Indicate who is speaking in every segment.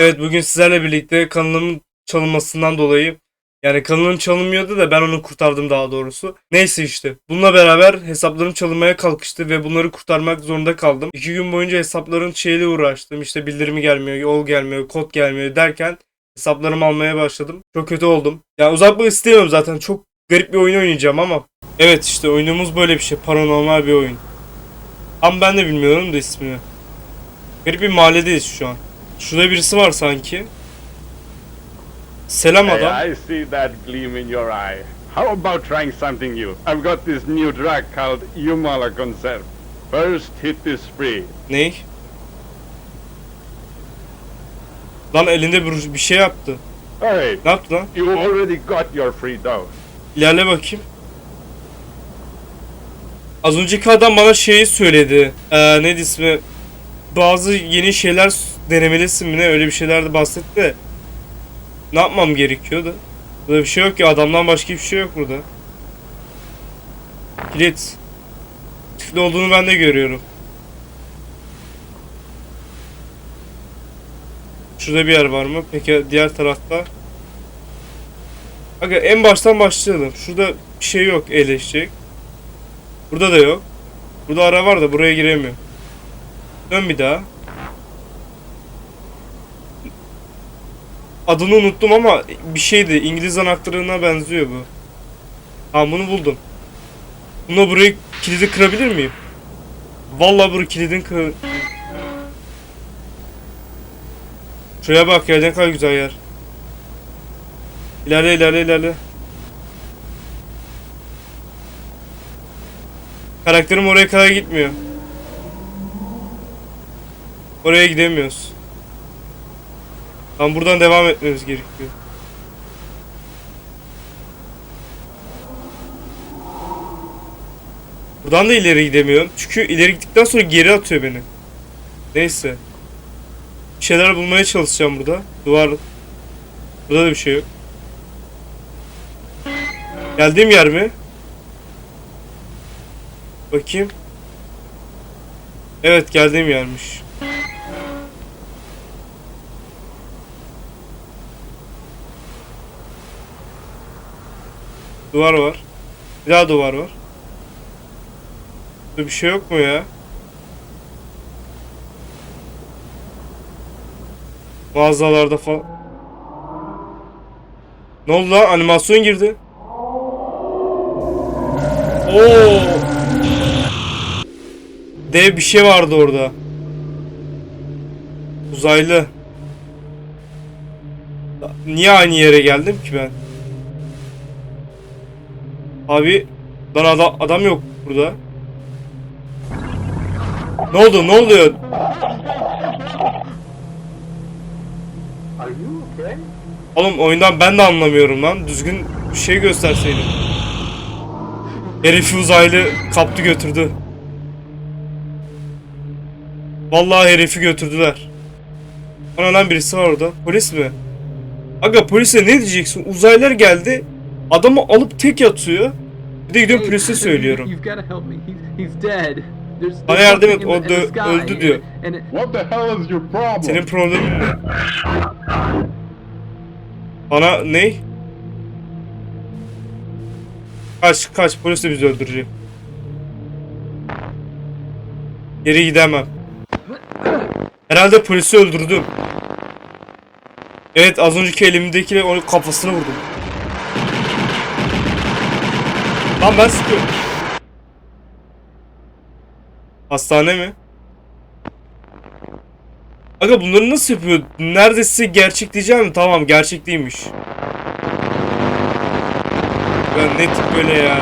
Speaker 1: Evet bugün sizlerle birlikte kanalımın çalınmasından dolayı yani kanalım çalınmıyordu da ben onu kurtardım daha doğrusu. Neyse işte. Bununla beraber hesaplarım çalınmaya kalkıştı ve bunları kurtarmak zorunda kaldım. İki gün boyunca hesapların şeyle uğraştım. İşte bildirimi gelmiyor, yol gelmiyor, kod gelmiyor derken hesaplarımı almaya başladım. Çok kötü oldum. Yani uzatmak istemiyorum zaten. Çok garip bir oyun oynayacağım ama. Evet işte oyunumuz böyle bir şey. Paranormal bir oyun. Ama ben de bilmiyorum da ismini. Garip bir mahalledeyiz şu an. Şurada birisi var sanki. Selam adam.
Speaker 2: Hey, I see that gleam in your eye. How about trying something new? I've got this new drug called Humala Conserve. First hit is free.
Speaker 1: Ney? Lan elinde bir, bir şey yaptı.
Speaker 2: Hey,
Speaker 1: Ne yaptı lan?
Speaker 2: you already got your free dose.
Speaker 1: İlerle bakayım. Az önceki adam bana şeyi söyledi. Ee, neydi ismi? Bazı yeni şeyler denemelisin mi ne öyle bir şeyler de bahsetti de. Ne yapmam gerekiyordu? Burada bir şey yok ki adamdan başka bir şey yok burada. Kilit. Kilitli olduğunu ben de görüyorum. Şurada bir yer var mı? Peki diğer tarafta? Aga en baştan başlayalım. Şurada bir şey yok eleşecek. Burada da yok. Burada ara var da buraya giremiyor. Dön bir daha. Adını unuttum ama bir şeydi. İngiliz anahtarına benziyor bu. Ha bunu buldum. Buna burayı kilidi kırabilir miyim? Vallahi burayı kilidin kır... Şuraya bak ya ne kadar güzel yer. İlerle ilerle ilerle. Karakterim oraya kadar gitmiyor. Oraya gidemiyoruz. Tam buradan devam etmemiz gerekiyor. Buradan da ileri gidemiyorum. Çünkü ileri gittikten sonra geri atıyor beni. Neyse. Bir şeyler bulmaya çalışacağım burada. Duvar. Burada da bir şey yok. Geldiğim yer mi? Bakayım. Evet geldiğim yermiş. Duvar var. Bir daha duvar var. Burada bir şey yok mu ya? Mağazalarda falan. Ne oldu lan? Animasyon girdi. Oo. Dev bir şey vardı orada. Uzaylı. Niye aynı yere geldim ki ben? Abi lan adam, adam yok burada. Ne oldu? Ne oluyor?
Speaker 2: Are you okay?
Speaker 1: Oğlum oyundan ben de anlamıyorum lan. Düzgün bir şey gösterseydin. Herifi uzaylı kaptı götürdü. Vallahi herifi götürdüler. Ana lan birisi var orada. Polis mi? Aga polise ne diyeceksin? Uzaylılar geldi. Adamı alıp tek atıyor. Bir de gidiyorum polise söylüyorum.
Speaker 3: You've got to help me. He's, he's dead. There's,
Speaker 1: Bana yardım et, o
Speaker 3: sky,
Speaker 1: öldü diyor.
Speaker 2: What the hell is your problem?
Speaker 1: Senin problemin ne? Bana ne? Kaç kaç polis de bizi öldürecek. Geri gidemem. Herhalde polisi öldürdüm. Evet az önceki elimdekiyle onun kafasına vurdum. Lan ben sıkıyorum. Hastane mi? Aga bunları nasıl yapıyor? Neredeyse gerçek diyeceğim Tamam gerçek değilmiş. Ben ne tip böyle ya.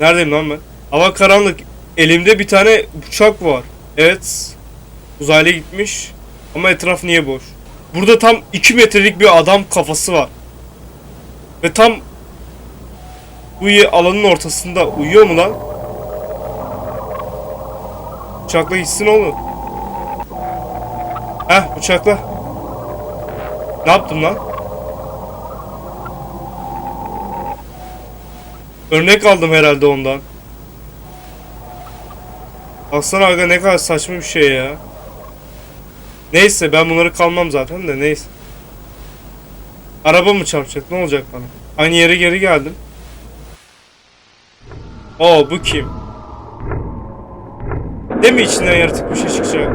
Speaker 1: Neredeyim lan ben? Hava karanlık. Elimde bir tane bıçak var. Evet. Uzaylı gitmiş. Ama etraf niye boş? Burada tam 2 metrelik bir adam kafası var. Ve tam bu alanın ortasında uyuyor mu lan? Bıçakla gitsin oğlum. Heh bıçakla. Ne yaptın lan? Örnek aldım herhalde ondan. Baksana aga ne kadar saçma bir şey ya. Neyse ben bunları kalmam zaten de neyse. Araba mı çarpacak? Ne olacak bana? Aynı yere geri geldim. Oo bu kim? Değil mi içinden yaratık bir şey çıkacak?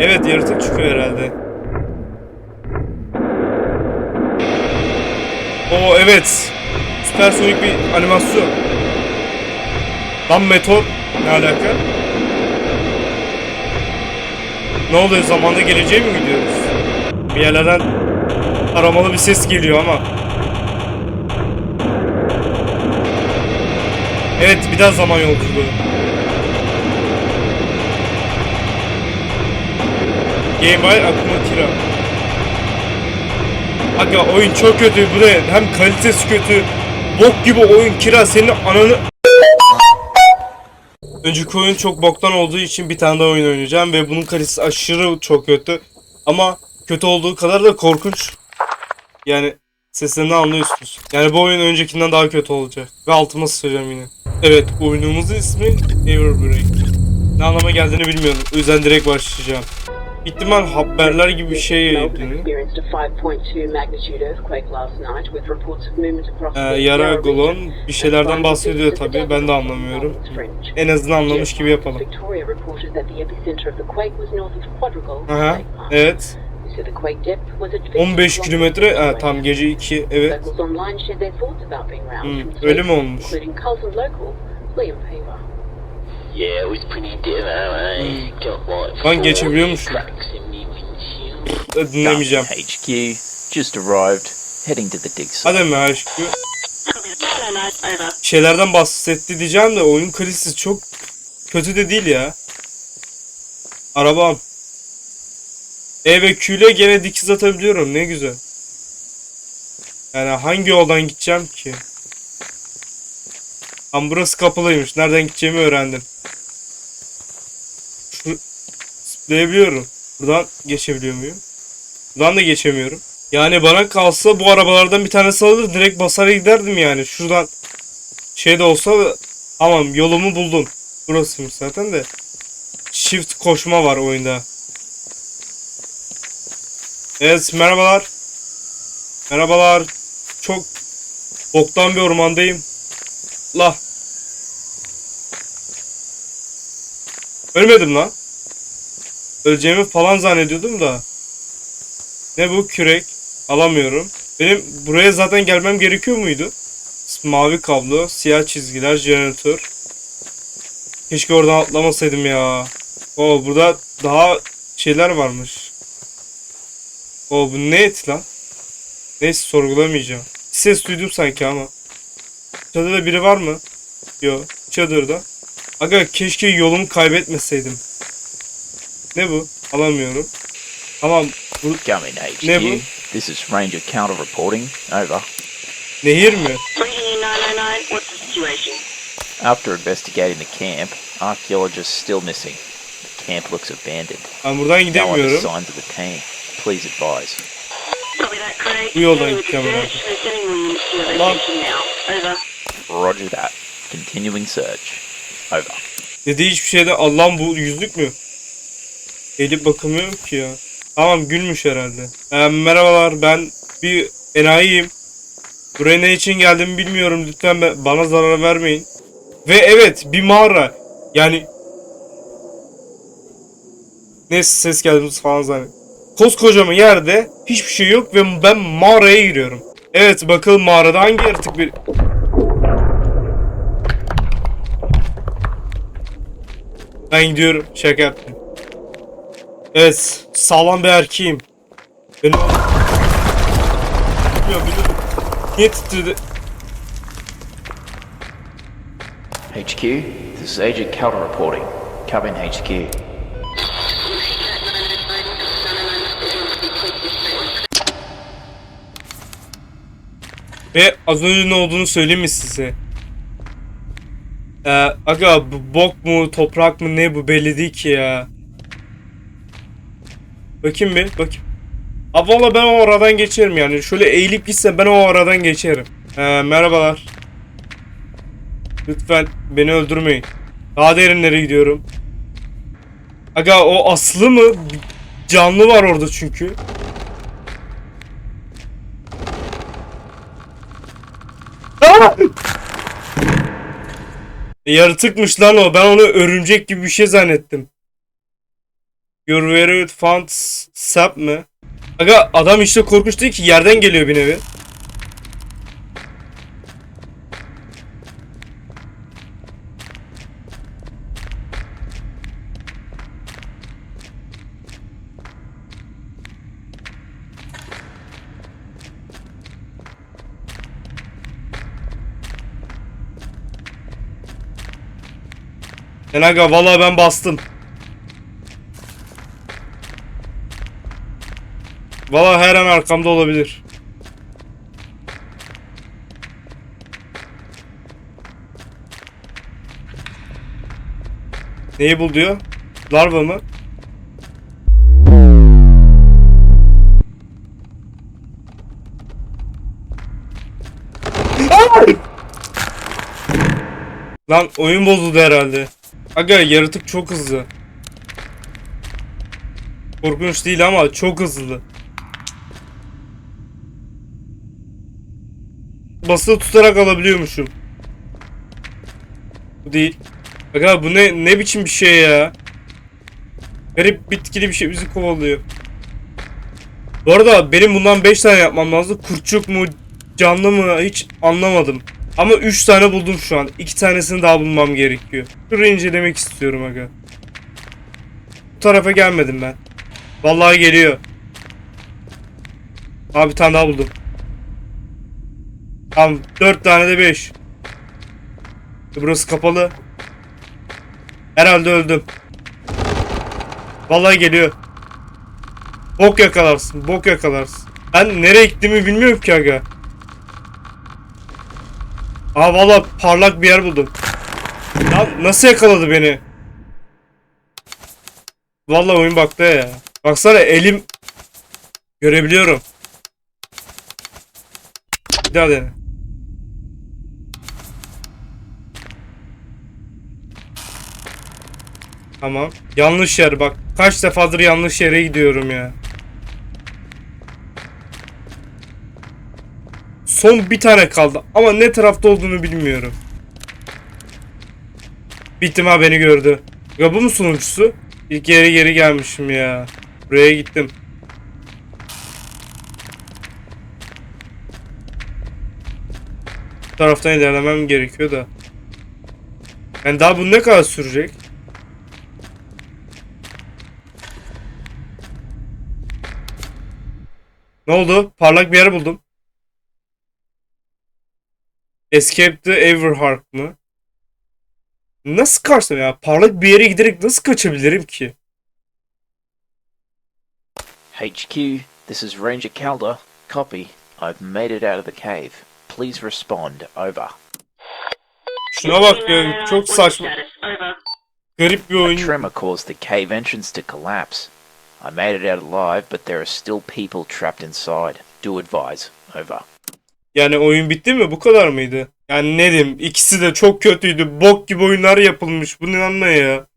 Speaker 1: Evet yaratık çıkıyor herhalde. Oo evet. Süpersonik bir animasyon. Lan meteor ne alaka? Ne oluyor zamanda geleceğe mi gidiyoruz? Bir yerlerden aramalı bir ses geliyor ama. Evet bir daha zaman yolculuğu. Game Boy Akuma Kira. Aga oyun çok kötü bu? Hem kalitesi kötü. Bok gibi oyun Kira senin ananı... Önceki oyun çok boktan olduğu için bir tane daha oyun oynayacağım ve bunun kalitesi aşırı çok kötü. Ama kötü olduğu kadar da korkunç. Yani sesinden anlıyorsunuz. Yani bu oyun öncekinden daha kötü olacak. Ve altıma sıçacağım yine. Evet oyunumuzun ismi Everbreak. Ne anlama geldiğini bilmiyorum. O yüzden direkt başlayacağım. İhtimal haberler gibi bir şey yayınlanıyor.
Speaker 4: experienced a 5.2 magnitude earthquake last night with reports of movement across
Speaker 1: Ee, Yara Golon bir şeylerden bahsediyor tabii. Ben de anlamıyorum. En azından anlamış gibi yapalım. Aha, evet.
Speaker 4: So the quake depth was at 50
Speaker 1: 15
Speaker 4: kilometers
Speaker 1: kilometre, ha,
Speaker 4: away.
Speaker 1: tam gece 2, evet. Hmm, öyle mi olmuş?
Speaker 5: Eh? Like
Speaker 1: Lan
Speaker 5: windshield.
Speaker 1: Ee, Dinlemeyeceğim.
Speaker 6: HQ, just arrived, heading to the dig site.
Speaker 1: Hadi mi aşkı? Şeylerden bahsetti diyeceğim de oyun kalitesi çok kötü de değil ya. Arabam. E ve Q ile gene dikiz atabiliyorum. Ne güzel. Yani hangi yoldan gideceğim ki? Tam burası kapalıymış. Nereden gideceğimi öğrendim. Şu zıplayabiliyorum. Buradan geçebiliyor muyum? Buradan da geçemiyorum. Yani bana kalsa bu arabalardan bir tanesi alır direkt basar giderdim yani. Şuradan şey de olsa tamam yolumu buldum. Burasıymış zaten de. Shift koşma var oyunda. Evet merhabalar. Merhabalar. Çok boktan bir ormandayım. La. Ölmedim lan. Öleceğimi falan zannediyordum da. Ne bu kürek? Alamıyorum. Benim buraya zaten gelmem gerekiyor muydu? Mavi kablo, siyah çizgiler, jeneratör. Keşke oradan atlamasaydım ya. O burada daha şeyler varmış. O bu ne et lan? Neyse sorgulamayacağım. Bir ses duydum sanki ama. Çadırda biri var mı? Yok. Çadırda. Aga keşke yolumu kaybetmeseydim. Ne bu? Alamıyorum. Tamam. Bu
Speaker 6: Coming HQ,
Speaker 1: Ne bu?
Speaker 6: this is Ranger Counter reporting, over.
Speaker 1: nehir mi?
Speaker 6: After investigating the camp, archaeologists still missing. The camp looks abandoned.
Speaker 1: Ben buradan
Speaker 6: No
Speaker 1: gidemiyorum.
Speaker 6: signs of the team. Please advise.
Speaker 1: Bu yoldan gideceğim herhalde. Lan
Speaker 6: Roger that. Continuing search. Over.
Speaker 1: dediği hiçbir şeyde Allah'ım bu yüzlük mü? Elip bakamıyorum ki ya. Tamam gülmüş herhalde. Ee, merhabalar ben bir enayiyim. Buraya ne için geldiğimi bilmiyorum. Lütfen be- bana zarar vermeyin. Ve evet bir mağara. Yani Neyse ses geldi falan zannet. Koskocaman yerde hiçbir şey yok ve ben mağaraya giriyorum. Evet bakalım mağarada hangi yaratık bir... Ben gidiyorum. Şaka yaptım. Evet. Sağlam bir erkeğim. Beni... Bilmiyorum bilmiyorum. Niye titredi?
Speaker 6: HQ, this is Agent Counter reporting. Come in HQ.
Speaker 1: Ve az önce ne olduğunu söyleyeyim mi size? Ee, aga bu bok mu toprak mı ne bu belli değil ki ya. Bakayım bir bakayım. Aa valla ben o aradan geçerim yani. Şöyle eğilip gitse ben o aradan geçerim. Ee, merhabalar. Lütfen beni öldürmeyin. Daha derinlere gidiyorum. Aga o aslı mı? Canlı var orada çünkü. Aa! Yaratıkmış lan o. Ben onu örümcek gibi bir şey zannettim. Your very found sap mı? Aga adam işte korkunç değil ki yerden geliyor bir nevi. Ben aga valla ben bastım. Valla her an arkamda olabilir. Neyi bul diyor? Larva mı? Lan oyun bozuldu herhalde. Aga yaratık çok hızlı. Korkunç değil ama çok hızlı. Basılı tutarak alabiliyormuşum. Bu değil. Aga bu ne ne biçim bir şey ya? Garip bitkili bir şey bizi kovalıyor. Bu arada benim bundan 5 tane yapmam lazım. Kurtçuk mu canlı mı hiç anlamadım. Ama 3 tane buldum şu an. 2 tanesini daha bulmam gerekiyor. Şurayı incelemek istiyorum aga. Bu tarafa gelmedim ben. Vallahi geliyor. Abi bir tane daha buldum. Tamam 4 tane de 5. Burası kapalı. Herhalde öldüm. Vallahi geliyor. Bok yakalarsın. Bok yakalarsın. Ben nereye gittiğimi bilmiyorum ki aga. Aa valla parlak bir yer buldum. Ya nasıl yakaladı beni? Valla oyun baktı ya. Baksana elim görebiliyorum. Bir daha dene. Tamam. Yanlış yer bak. Kaç defadır yanlış yere gidiyorum ya. Son bir tane kaldı ama ne tarafta olduğunu bilmiyorum. Bittim ha beni gördü. Ya bu mu sunucusu? İlk yere geri gelmişim ya. Buraya gittim. Bu taraftan ilerlemem gerekiyor da. Yani daha bu ne kadar sürecek? Ne oldu? Parlak bir yer buldum. Escape the Everhark mı? Nasıl kaçtım ya? Parlak bir yere giderek nasıl kaçabilirim ki?
Speaker 6: HQ, this is Ranger Calder. Copy. I've made it out of the cave. Please respond. Over.
Speaker 1: Şuna bak ya çok saçma. Garip bir
Speaker 6: A
Speaker 1: oyun.
Speaker 6: tremor caused the cave entrance to collapse. I made it out alive, but there are still people trapped inside. Do advise. Over.
Speaker 1: Yani oyun bitti mi? Bu kadar mıydı? Yani ne diyeyim? İkisi de çok kötüydü. Bok gibi oyunlar yapılmış. Bu ne anla ya?